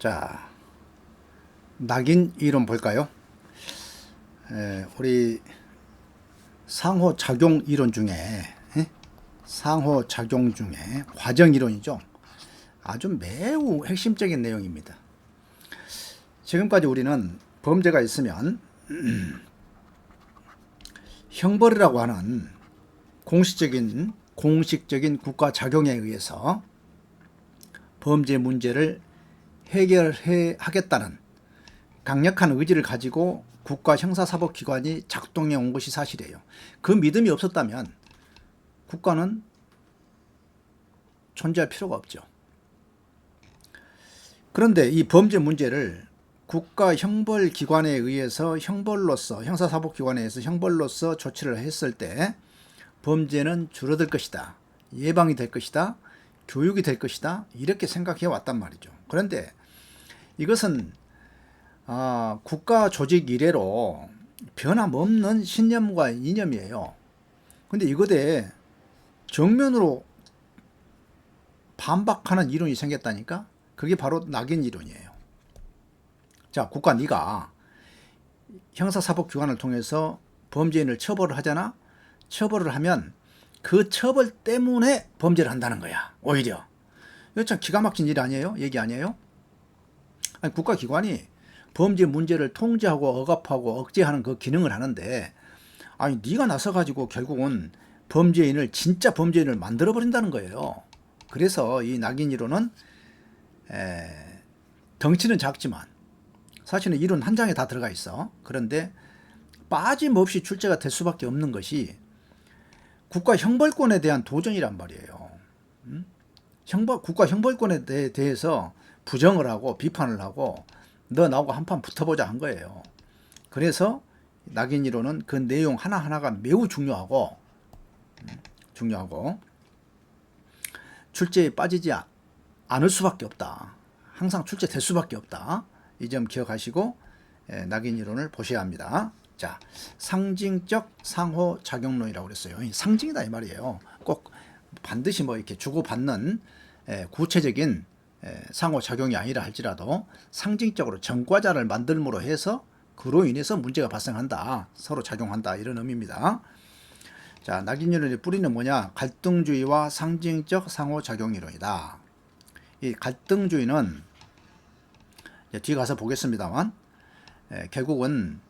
자, 낙인 이론 볼까요? 에, 우리 상호 작용 이론 중에 에? 상호 작용 중에 과정 이론이죠. 아주 매우 핵심적인 내용입니다. 지금까지 우리는 범죄가 있으면 형벌이라고 하는 공식적인 공식적인 국가 작용에 의해서 범죄 문제를 해결해 하겠다는 강력한 의지를 가지고 국가 형사사법기관이 작동해 온 것이 사실이에요. 그 믿음이 없었다면 국가는 존재할 필요가 없죠. 그런데 이 범죄 문제를 국가 형벌 기관에 의해서 형벌로서 형사사법기관에 의해서 형벌로서 조치를 했을 때 범죄는 줄어들 것이다. 예방이 될 것이다. 교육이 될 것이다. 이렇게 생각해 왔단 말이죠. 그런데 이것은 아, 국가 조직 이래로 변함없는 신념과 이념이에요. 근데 이거에 정면으로 반박하는 이론이 생겼다니까? 그게 바로 낙인 이론이에요. 자, 국가 네가 형사사법기관을 통해서 범죄인을 처벌을 하잖아? 처벌을 하면 그 처벌 때문에 범죄를 한다는 거야. 오히려. 이거 참 기가 막힌 일 아니에요? 얘기 아니에요? 아니, 국가기관이 범죄 문제를 통제하고 억압하고 억제하는 그 기능을 하는데 아니 네가 나서 가지고 결국은 범죄인을 진짜 범죄인을 만들어 버린다는 거예요. 그래서 이 낙인 이론은 에, 덩치는 작지만 사실은 이론 한 장에 다 들어가 있어. 그런데 빠짐없이 출제가 될 수밖에 없는 것이 국가 형벌권에 대한 도전이란 말이에요. 음? 형벌 국가 형벌권에 대, 대해서 부정을 하고 비판을 하고 너 나하고 한판 붙어보자 한 거예요. 그래서 낙인 이론은 그 내용 하나하나가 매우 중요하고 음, 중요하고 출제에 빠지지 아- 않을 수밖에 없다. 항상 출제될 수밖에 없다. 이 점 기억하시고 예, 낙인 이론을 보셔야 합니다. 자, 상징적 상호 작용론이라고 그랬어요. 이 상징이다 이 말이에요. 꼭 반드시 뭐 이렇게 주고받는 예, 구체적인 예, 상호 작용이 아니라 할지라도 상징적으로 전과자를 만들므로 해서 그로 인해서 문제가 발생한다. 서로 작용한다. 이런 의미입니다. 자, 낙인 이론의 뿌리는 뭐냐? 갈등주의와 상징적 상호 작용 이론이다. 이 갈등주의는 뒤에 가서 보겠습니다만 에, 결국은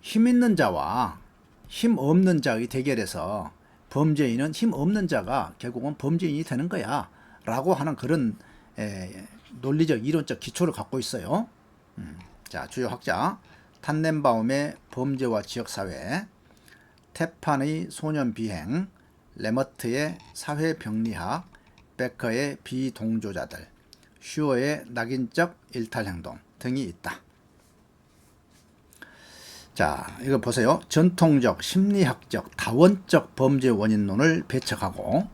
힘 있는 자와 힘 없는 자의 대결에서 범죄인은 힘 없는 자가 결국은 범죄인이 되는 거야 라고 하는 그런 에, 논리적 이론적 기초를 갖고 있어요. 음, 자 주요 학자 탄넨바움의 범죄와 지역사회 테판의 소년 비행 레머트의 사회병리학 베커의 비동조자들 슈어의 낙인적 일탈행동 등이 있다. 자, 이거 보세요. 전통적, 심리학적, 다원적 범죄 원인론을 배척하고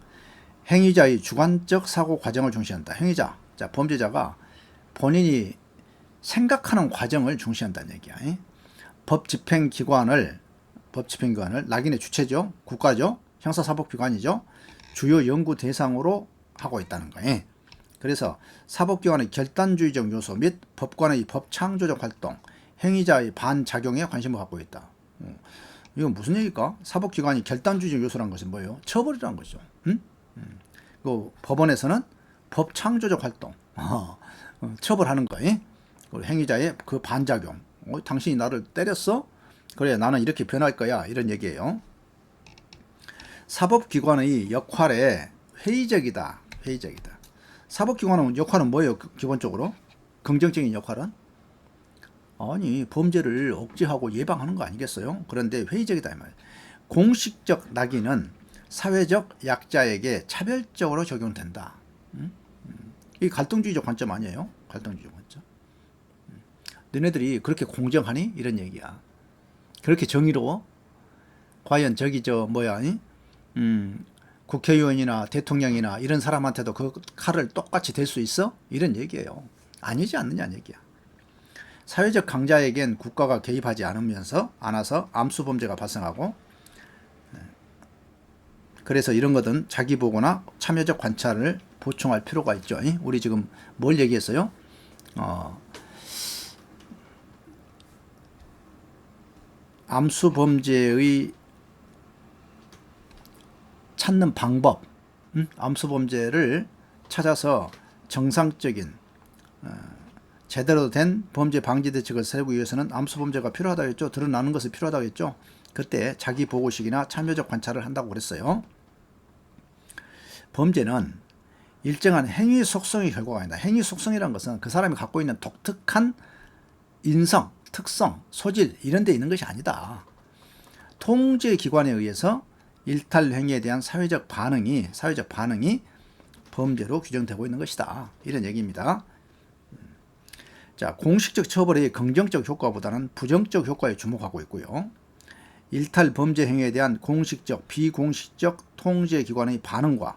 행위자의 주관적 사고 과정을 중시한다. 행위자, 자 범죄자가 본인이 생각하는 과정을 중시한다는 얘기야. 이? 법 집행 기관을 법 집행 기관을 낙인의 주체죠, 국가죠, 형사사법기관이죠, 주요 연구 대상으로 하고 있다는 거예요. 그래서 사법기관의 결단주의적 요소 및 법관의 법 창조적 활동, 행위자의 반작용에 관심을 갖고 있다. 어, 이건 무슨 얘기일까? 사법기관이 결단주의적 요소란 것은 뭐예요? 처벌이라는 거죠. 응? 음. 그 법원에서는 법 창조적 활동, 어, 어, 처벌하는 거예요. 그리고 행위자의 그 반작용. 어, 당신이 나를 때렸어? 그래, 나는 이렇게 변할 거야. 이런 얘기예요. 사법기관의 역할에 회의적이다. 회의적이다. 사법기관의 역할은 뭐예요? 그- 기본적으로? 긍정적인 역할은? 아니 범죄를 억제하고 예방하는 거 아니겠어요? 그런데 회의적이다 이 말. 공식적 낙인은 사회적 약자에게 차별적으로 적용된다. 음? 음. 이 갈등주의적 관점 아니에요? 갈등주의적 관점. 음. 너네들이 그렇게 공정하니? 이런 얘기야. 그렇게 정의로워? 과연 저기 저 뭐야? 이? 음, 국회의원이나 대통령이나 이런 사람한테도 그 칼을 똑같이 댈 수 있어? 이런 얘기예요. 아니지 않느냐는 얘기야. 사회적 강자에겐 국가가 개입하지 않으면서 않아서 암수 범죄가 발생하고 네. 그래서 이런 것은 자기 보고나 참여적 관찰을 보충할 필요가 있죠. 우리 지금 뭘 얘기했어요? 어, 암수 범죄의 찾는 방법, 음? 암수 범죄를 찾아서 정상적인 어, 제대로 된 범죄 방지 대책을 세우기 위해서는 암수 범죄가 필요하다고 했죠. 드러나는 것이 필요하다고 했죠. 그때 자기 보고식이나 참여적 관찰을 한다고 그랬어요. 범죄는 일정한 행위 속성의 결과가 아니다. 행위 속성이라는 것은 그 사람이 갖고 있는 독특한 인성, 특성, 소질 이런 데 있는 것이 아니다. 통제 기관에 의해서 일탈 행위에 대한 사회적 반응이 사회적 반응이 범죄로 규정되고 있는 것이다. 이런 얘기입니다. 자, 공식적 처벌의 긍정적 효과보다는 부정적 효과에 주목하고 있고요. 일탈 범죄 행위에 대한 공식적, 비공식적 통제 기관의 반응과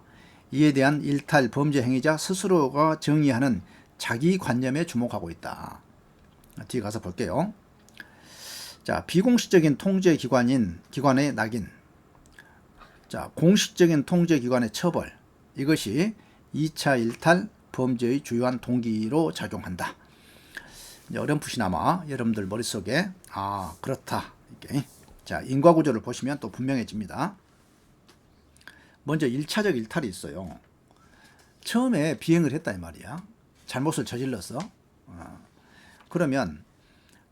이에 대한 일탈 범죄 행위자 스스로가 정의하는 자기 관념에 주목하고 있다. 뒤에 가서 볼게요. 자, 비공식적인 통제 기관인 기관의 낙인. 자, 공식적인 통제 기관의 처벌. 이것이 2차 일탈 범죄의 주요한 동기로 작용한다. 어렴풋이나마 여러분들 머릿속에 아, 그렇다. 이게 자, 인과 구조를 보시면 또 분명해집니다. 먼저 1차적 일탈이 있어요. 처음에 비행을 했다 이 말이야. 잘못을 저질렀어. 어. 그러면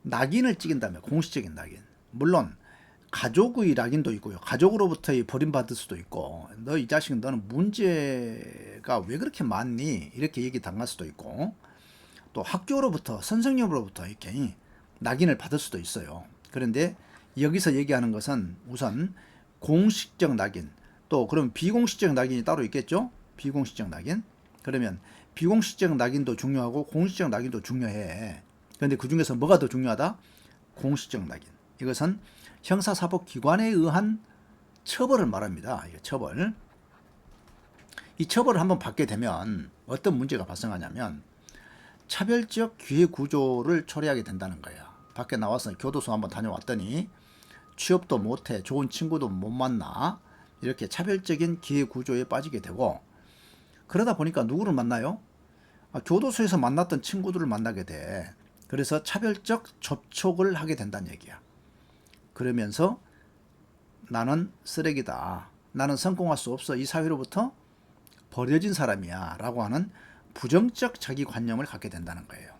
낙인을 찍은다면 공식적인 낙인. 물론 가족의 낙인도 있고요. 가족으로부터의 버림받을 수도 있고 너 이 자식 너는 문제가 왜 그렇게 많니? 이렇게 얘기 당할 수도 있고 또 학교로부터 선생님으로부터 이렇게 낙인을 받을 수도 있어요. 그런데 여기서 얘기하는 것은 우선 공식적 낙인 또 그럼 비공식적 낙인이 따로 있겠죠? 비공식적 낙인. 그러면 비공식적 낙인도 중요하고 공식적 낙인도 중요해. 그런데 그 중에서 뭐가 더 중요하다? 공식적 낙인. 이것은 형사사법기관에 의한 처벌을 말합니다. 처벌. 이 처벌을 한번 받게 되면 어떤 문제가 발생하냐면 차별적 기회 구조를 초래하게 된다는 거야. 밖에 나와서 교도소 한번 다녀왔더니 취업도 못해, 좋은 친구도 못 만나, 이렇게 차별적인 기회 구조에 빠지게 되고 그러다 보니까 누구를 만나요? 아, 교도소에서 만났던 친구들을 만나게 돼. 그래서 차별적 접촉을 하게 된다는 얘기야. 그러면서 나는 쓰레기다. 나는 성공할 수 없어. 이 사회로부터 버려진 사람이야. 라고 하는 부정적 자기관념을 갖게 된다는 거예요.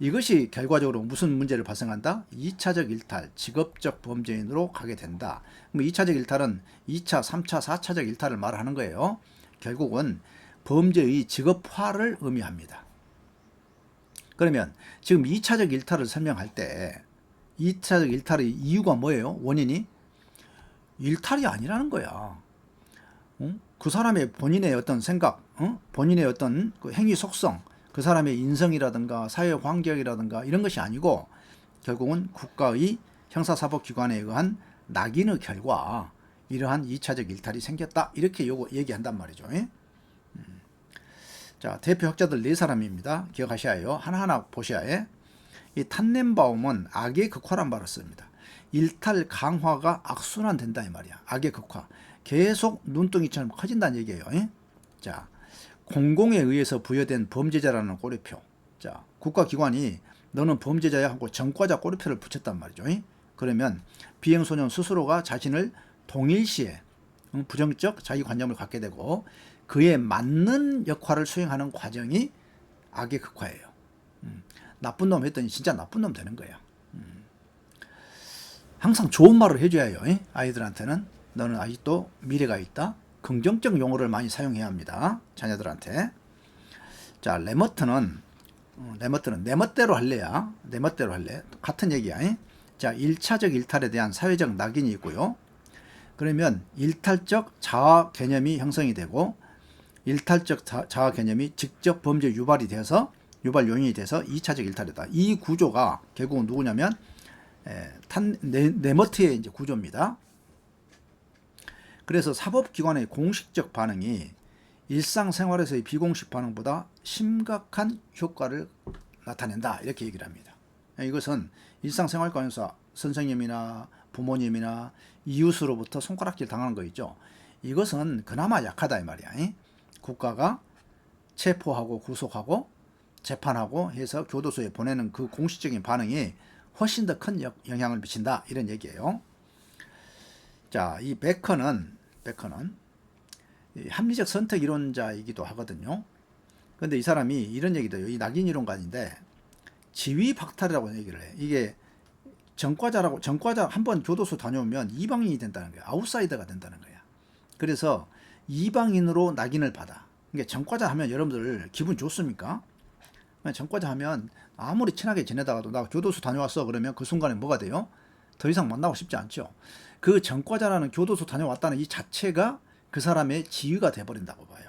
이것이 결과적으로 무슨 문제를 발생한다? 2차적 일탈, 직업적 범죄인으로 가게 된다. 그럼 2차적 일탈은 2차, 3차, 4차적 일탈을 말하는 거예요. 결국은 범죄의 직업화를 의미합니다. 그러면 지금 2차적 일탈을 설명할 때 2차적 일탈의 이유가 뭐예요? 원인이? 일탈이 아니라는 거야. 응? 그 사람의 본인의 어떤 생각, 응? 본인의 어떤 그 행위 속성, 그 사람의 인성이라든가 사회 환경이라든가 이런 것이 아니고 결국은 국가의 형사사법기관에 의한 낙인의 결과 이러한 2차적 일탈이 생겼다. 이렇게 요거 얘기한단 말이죠. 음. 자, 대표 학자들 네 사람입니다. 기억하셔야 해요. 하나하나 보셔야 해. 이 탄넨바움은 악의 극화란 말을 씁니다. 일탈 강화가 악순환 된다 이 말이야. 악의 극화. 계속 눈덩이처럼 커진다는 얘기예요. 자, 공공에 의해서 부여된 범죄자라는 꼬리표. 자, 국가기관이 너는 범죄자야 하고 전과자 꼬리표를 붙였단 말이죠. 그러면 비행소년 스스로가 자신을 동일시에 부정적 자기관념을 갖게 되고 그에 맞는 역할을 수행하는 과정이 악의 극화예요. 음, 나쁜 놈 했더니 진짜 나쁜 놈 되는 거야. 음. 항상 좋은 말을 해줘야 해요. 아이들한테는 너는 아직도 미래가 있다. 긍정적 용어를 많이 사용해야 합니다. 자녀들한테. 자, 레머트는 어, 레머트는 내 멋대로 할래야. 내 멋대로 할래. 같은 얘기야. 자, 1차적 일탈에 대한 사회적 낙인이 있고요. 그러면 일탈적 자아 개념이 형성이 되고 일탈적 자아 개념이 직접 범죄 유발이 돼서 유발 요인이 돼서 2차적 일탈이다. 이 구조가 결국은 누구냐면 에, 탄 네, 네머트의 이제 구조입니다. 그래서 사법기관의 공식적 반응이 일상생활에서의 비공식 반응보다 심각한 효과를 나타낸다. 이렇게 얘기를 합니다. 이것은 일상생활관에서 선생님이나 부모님이나 이웃으로부터 손가락질 당하는 거 있죠. 이것은 그나마 약하다 이 말이야. 국가가 체포하고 구속하고 재판하고 해서 교도소에 보내는 그 공식적인 반응이 훨씬 더 큰 영향을 미친다 이런 얘기예요. 자, 이 베커는 베커는 이 합리적 선택 이론자이기도 하거든요. 근데 이 사람이 이런 얘기도 해요. 이 낙인 이론가인데 지위 박탈이라고 얘기를 해. 이게 전과자라고 전과자 한 번 교도소 다녀오면 이방인이 된다는 거야. 아웃사이더가 된다는 거야. 그래서 이방인으로 낙인을 받아. 그러니까 전과자 하면 여러분들 기분 좋습니까? 전과자 하면 아무리 친하게 지내다가도 나 교도소 다녀왔어 그러면 그 순간에 뭐가 돼요? 더 이상 만나고 싶지 않죠. 그 전과자라는 교도소 다녀왔다는 이 자체가 그 사람의 지위가 돼버린다고 봐요.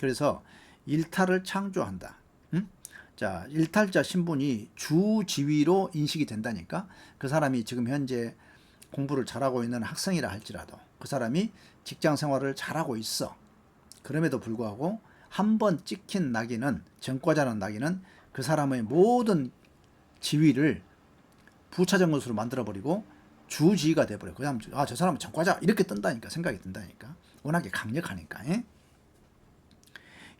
그래서 일탈을 창조한다. 음? 자, 일탈자 신분이 주 지위로 인식이 된다니까 그 사람이 지금 현재 공부를 잘하고 있는 학생이라 할지라도 그 사람이 직장 생활을 잘하고 있어. 그럼에도 불구하고 한 번 찍힌 낙인은 전과자는 낙인은 그 사람의 모든 지위를 부차적 것으로 만들어 버리고 주지위가 돼 버려. 그냥 아저 사람은 전과자 이렇게 뜬다니까 생각이 든다니까. 워낙에 강력하니까. 예?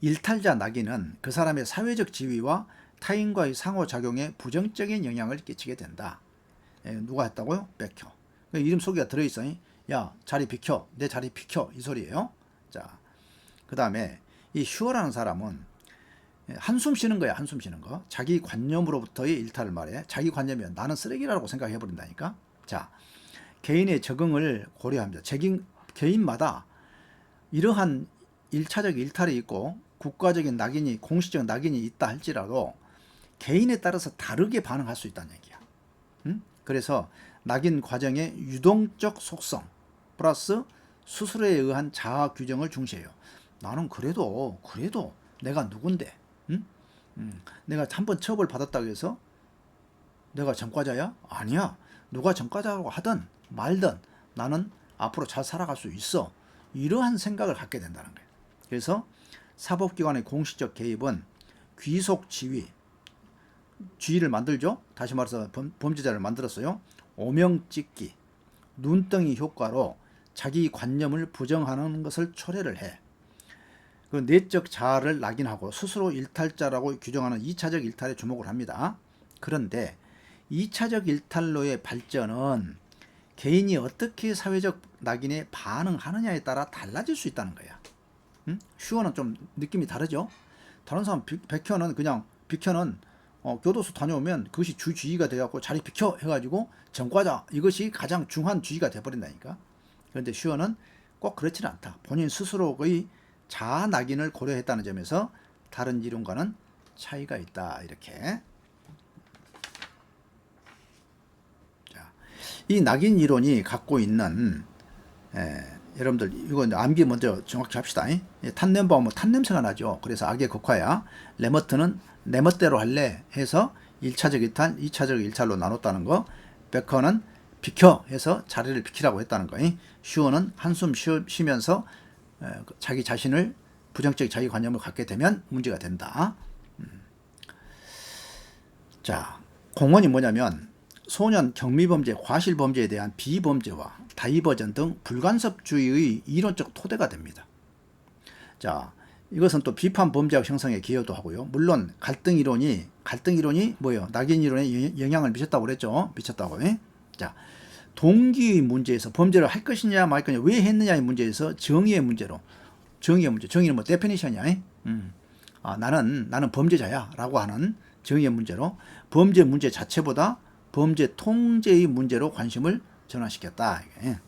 일탈자 낙인은 그 사람의 사회적 지위와 타인과의 상호작용에 부정적인 영향을 끼치게 된다. 예, 누가 했다고요? 백혀. 그 이름 소개가 들어있어. 야, 자리 비켜. 내 자리 비켜. 이 소리예요. 자, 그 다음에 이 슈어라는 사람은 한숨 쉬는 거야. 한숨 쉬는 거. 자기 관념으로부터의 일탈을 말해. 자기 관념이면 나는 쓰레기라고 생각해 버린다니까. 자, 개인의 적응을 고려합니다. 책임, 개인마다 이러한 일차적 일탈이 있고 국가적인 낙인이 공식적 낙인이 있다 할지라도 개인에 따라서 다르게 반응할 수 있다는 얘기야. 응? 그래서 낙인 과정의 유동적 속성 플러스 수술에 의한 자아 규정을 중시해요. 나는 그래도 그래도 내가 누군데, 응? 응. 내가 한 번 처벌 받았다고 해서 내가 전과자야? 아니야. 누가 전과자라고 하든 말든 나는 앞으로 잘 살아갈 수 있어. 이러한 생각을 갖게 된다는 거예요. 그래서 사법기관의 공식적 개입은 귀속 지위, 지위를 만들죠. 다시 말해서 범, 죄자를 만들었어요. 오명 찍기, 눈덩이 효과로 자기 관념을 부정하는 것을 초래를 해. 그 내적 자아를 낙인하고 스스로 일탈자라고 규정하는 2차적 일탈에 주목을 합니다. 그런데 2차적 일탈로의 발전은 개인이 어떻게 사회적 낙인에 반응하느냐에 따라 달라질 수 있다는 거야. 응? 슈어는 좀 느낌이 다르죠. 다른 사람 백현은 그냥 비켜는 어, 교도소 다녀오면 그것이 주주의가 돼갖고 자리 비켜 해가지고 전과자 이것이 가장 중한 주의가 돼버린다니까. 그런데 슈어는 꼭 그렇지는 않다. 본인 스스로의 자아 낙인을 고려했다는 점에서 다른 이론과는 차이가 있다 이렇게. 자, 이 낙인 이론이 갖고 있는 에, 여러분들 이거 암기 먼저 정확히 합시다. 탄냄바 하면 탄냄새가 나죠. 그래서 악의 극화야. 레머트는 내 멋대로 할래 해서 1차적 일탈, 2차적 일탈로 나눴다는 거. 베커는 비켜 해서 자리를 비키라고 했다는 거. 슈어는 한숨 쉬면서 자기 자신을 부정적 자기 관념을 갖게 되면 문제가 된다. 음. 자, 공원이 뭐냐면 소년 경미범죄, 과실범죄에 대한 비범죄와 다이버전 등 불간섭주의의 이론적 토대가 됩니다. 자, 이것은 또 비판 범죄학 형성에 기여도 하고요. 물론 갈등 이론이 갈등 이론이 뭐예요? 낙인 이론에 영향을 미쳤다고 그랬죠. 미쳤다고. 예? 자, 동기의 문제에서 범죄를 할 것이냐 말 거냐 왜 했느냐의 문제에서 정의의 문제로 정의의 문제. 정의는 뭐 데피니션이야. 예? 음. 아, 나는 나는 범죄자야라고 하는 정의의 문제로 범죄 문제 자체보다 범죄 통제의 문제로 관심을 전환시켰다. 이게.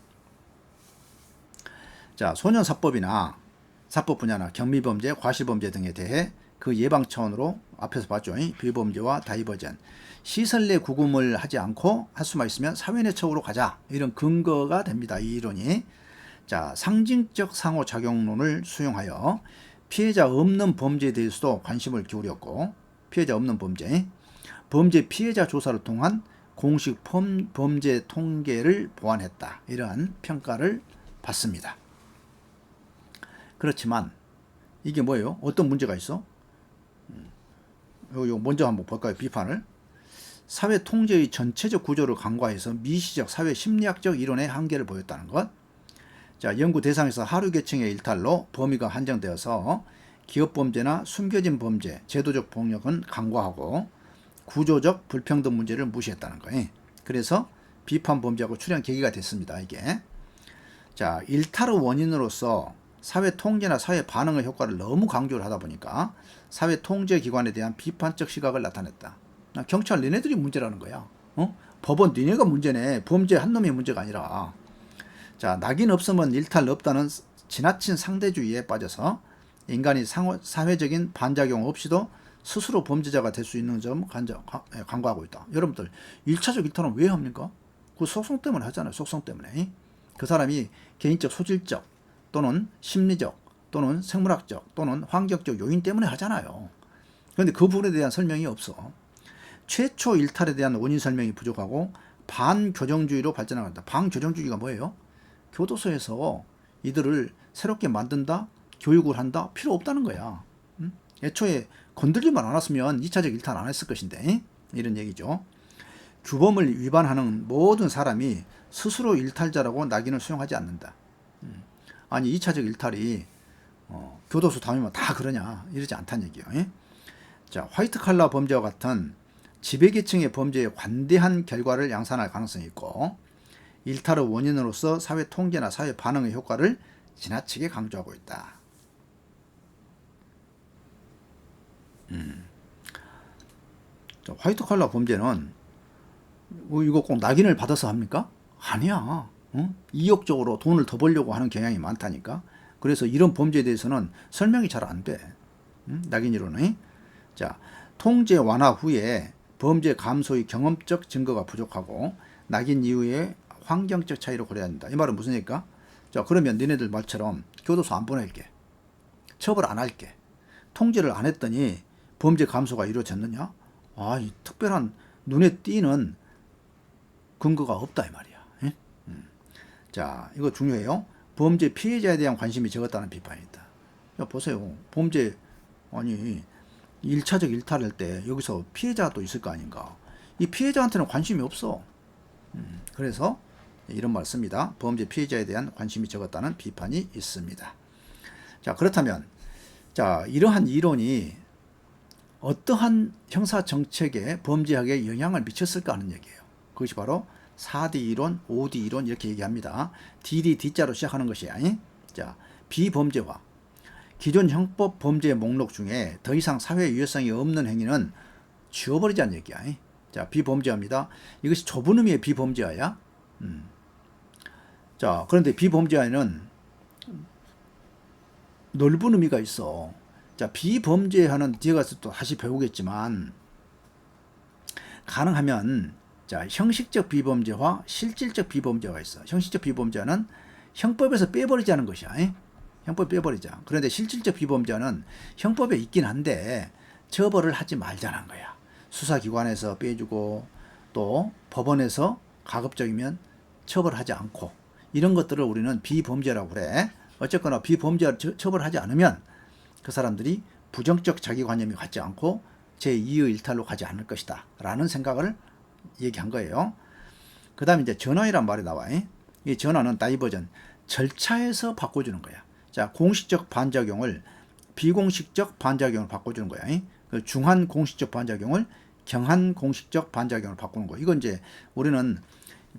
자, 소년사법이나 사법 분야나 경미범죄, 과실범죄 등에 대해 그 예방 차원으로 앞에서 봤죠. 비범죄와 다이버전. 시설 내 구금을 하지 않고 할 수만 있으면 사회 내척으로 가자. 이런 근거가 됩니다. 이 이론이. 자, 상징적 상호작용론을 수용하여 피해자 없는 범죄에 대해서도 관심을 기울였고, 피해자 없는 범죄, 범죄 피해자 조사를 통한 공식 범죄 통계를 보완했다. 이러한 평가를 받습니다. 그렇지만 이게 뭐예요? 어떤 문제가 있어? 음, 요 먼저 한번 볼까요? 비판을. 사회 통제의 전체적 구조를 간과해서 미시적 사회 심리학적 이론의 한계를 보였다는 것. 자, 연구 대상에서 하류 계층의 일탈로 범위가 한정되어서 기업 범죄나 숨겨진 범죄, 제도적 폭력은 강화하고 구조적 불평등 문제를 무시했다는 거예요. 그래서 비판 범죄하고 출현 계기가 됐습니다. 이게 자 일탈의 원인으로서 사회 통제나 사회 반응의 효과를 너무 강조를 하다 보니까 사회 통제 기관에 대한 비판적 시각을 나타냈다. 나 경찰 니네들이 문제라는 거야. 어? 법원 니네가 문제네. 범죄 한 놈이 문제가 아니라. 자 낙인 없으면 일탈 없다는 지나친 상대주의에 빠져서 인간이 상호, 사회적인 반작용 없이도 스스로 범죄자가 될 수 있는 점 간자, 가- 예, 간과하고 있다. 여러분들 1차적 일탈은 왜 합니까? 그 속성 때문에 하잖아요. 속성 때문에. 그 사람이 개인적 소질적 또는 심리적 또는 생물학적 또는 환경적 요인 때문에 하잖아요. 그런데 그 부분에 대한 설명이 없어. 최초 일탈에 대한 원인 설명이 부족하고 반교정주의로 발전한다. 반교정주의가 뭐예요? 교도소에서 이들을 새롭게 만든다, 교육을 한다 필요 없다는 거야. 음? 애초에 건들지만 않았으면 2차적 일탈 안 했을 것인데 이런 얘기죠. 규범을 위반하는 모든 사람이 스스로 일탈자라고 낙인을 수용하지 않는다. 음. 아니 2차적 일탈이 어, 교도소 다니면 다 그러냐 이러지 않다는 얘기예요. 예? 자 화이트 칼라 범죄와 같은 지배계층의 범죄에 관대한 결과를 양산할 가능성이 있고 일탈의 원인으로서 사회 통제나 사회 반응의 효과를 지나치게 강조하고 있다. 자, 화이트 칼라 범죄는 뭐 이거 꼭 낙인을 받아서 합니까? 아니야. 응? 이욕적으로 돈을 더 벌려고 하는 경향이 많다니까. 그래서 이런 범죄에 대해서는 설명이 잘 안 돼. 응? 낙인이론은. 자, 통제 완화 후에 범죄 감소의 경험적 증거가 부족하고 낙인 이후에 환경적 차이로 고려해야 한다. 이 말은 무슨 얘기일까? 자, 그러면 니네들 말처럼 교도소 안 보낼게. 처벌 안 할게. 통제를 안 했더니 범죄 감소가 이루어졌느냐? 아, 이 특별한 눈에 띄는 근거가 없다 이 말이야. 예? 음. 자, 이거 중요해요. 범죄 피해자에 대한 관심이 적었다는 비판이다. 야, 보세요. 범죄 아니 1차적 일탈할 때 여기서 피해자도 있을 거 아닌가. 이 피해자한테는 관심이 없어. 음, 그래서 이런 말 씁니다. 범죄 피해자에 대한 관심이 적었다는 비판이 있습니다. 자, 그렇다면 자, 이러한 이론이 어떠한 형사 정책에 범죄학에 영향을 미쳤을까 하는 얘기예요. 그것이 바로 4D 이론, 5D 이론 이렇게 얘기합니다. D이 D자로 시작하는 것이야. 자, 비범죄화. 기존 형법 범죄 목록 중에 더 이상 사회 유해성이 없는 행위는 지워버리자는 얘기야. 자, 비범죄화입니다. 이것이 좁은 의미의 비범죄화야. 음. 자, 그런데 비범죄화에는 넓은 의미가 있어. 자, 비범죄하는 뒤에 가서 또 다시 배우겠지만, 가능하면, 자, 형식적 비범죄와 실질적 비범죄가 있어. 형식적 비범죄는 형법에서 빼버리자는 것이야. 에? 형법 빼버리자. 그런데 실질적 비범죄는 형법에 있긴 한데, 처벌을 하지 말자는 거야. 수사기관에서 빼주고, 또 법원에서 가급적이면 처벌하지 않고, 이런 것들을 우리는 비범죄라고 그래. 어쨌거나 비범죄 처벌하지 않으면 그 사람들이 부정적 자기관념이 갖지 않고 제2의 일탈로 가지 않을 것이다. 라는 생각을 얘기한 거예요. 그 다음에 이제 전환이란 말이 나와요. 이 전환은 다이버전, 절차에서 바꿔주는 거야. 자, 공식적 반작용을 비공식적 반작용을 바꿔주는 거야. 그 중한 공식적 반작용을 경한 공식적 반작용을 바꾸는 거. 이건 이제 우리는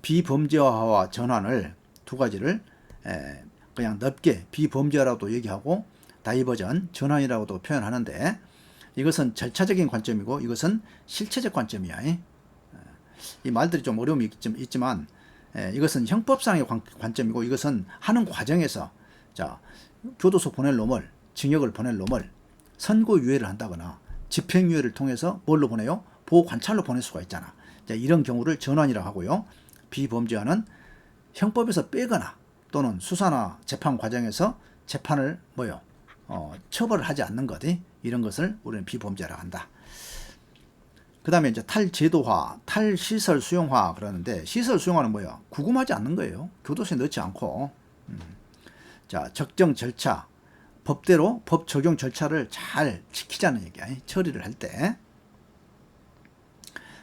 비범죄화와 전환을 두 가지를 에, 그냥 넓게 비범죄라고도 얘기하고 다이버전 전환이라고도 표현하는데 이것은 절차적인 관점이고 이것은 실체적 관점이야. 이 말들이 좀 어려움이 있지만 이것은 형법상의 관점이고 이것은 하는 과정에서 자 교도소 보낼 놈을 징역을 보낼 놈을 선고유예를 한다거나 집행유예를 통해서 뭘로 보내요? 보호관찰로 보낼 수가 있잖아. 자, 이런 경우를 전환이라고 하고요. 비범죄화는 형법에서 빼거나 또는 수사나 재판 과정에서 재판을 뭐요? 어, 처벌을 하지 않는 것 이런 것을 우리는 비범죄라고 한다. 그 다음에 이제 탈제도화, 탈시설 수용화 그러는데 시설 수용화는 뭐예요? 구금하지 않는 거예요. 교도소에 넣지 않고. 음. 자, 적정 절차, 법대로 법 적용 절차를 잘 지키자는 얘기야. 처리를 할 때.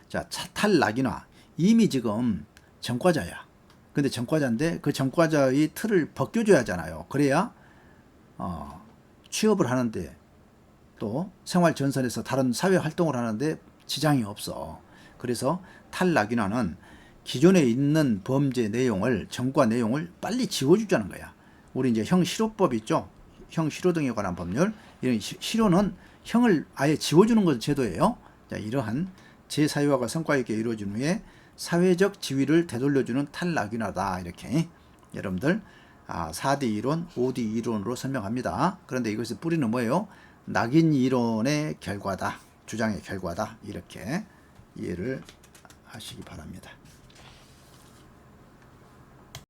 자, 탈락이나 이미 지금 전과자야. 근데 전과자인데 그 전과자의 틀을 벗겨줘야 하잖아요. 그래야 어, 취업을 하는데 또 생활 전선에서 다른 사회 활동을 하는데 지장이 없어. 그래서 탈락인화는 기존에 있는 범죄 내용을 정과 내용을 빨리 지워주자는 거야. 우리 이제 형실효법 있죠. 형실효 등에 관한 법률 이런 시- 실효는 형을 아예 지워주는 것 제도예요. 자, 이러한 제사유화가 성과 있게 이루어진 후에 사회적 지위를 되돌려주는 탈락인화다 이렇게 여러분들 아, 4D 이론, 5D 이론으로 설명합니다. 그런데 이것의 뿌리는 뭐예요? 낙인 이론의 결과다. 주장의 결과다. 이렇게 이해를 하시기 바랍니다.